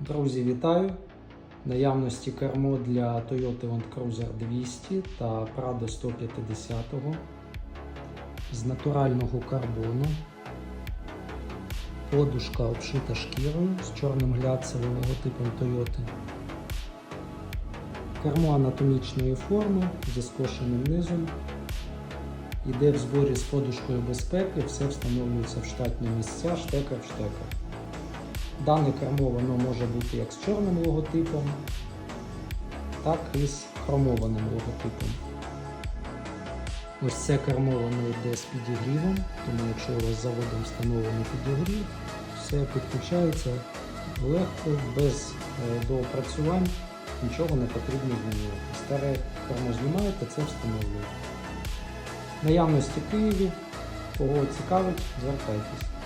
Друзі, вітаю! Наявності кермо для Toyota Land Cruiser 200 та Prado 150 з натурального карбону. Подушка обшита шкірою з чорним глянцевим логотипом Toyota. Кермо анатомічної форми зі скошеним низом. Йде в зборі з подушкою безпеки, все встановлюється в штатні місця, штекер в штекер. Дане кермо воно може бути як з чорним логотипом, так і з хромованим логотипом. Ось це кермо воно йде з підігрівом, тому якщо у вас заводом встановлений підігрів, все підключається легко, без е, доопрацювань, нічого не потрібно змінювати. Старе кермо знімаєте, це встановлюєте. Наявності в Києві, кого цікавить, звертайтесь.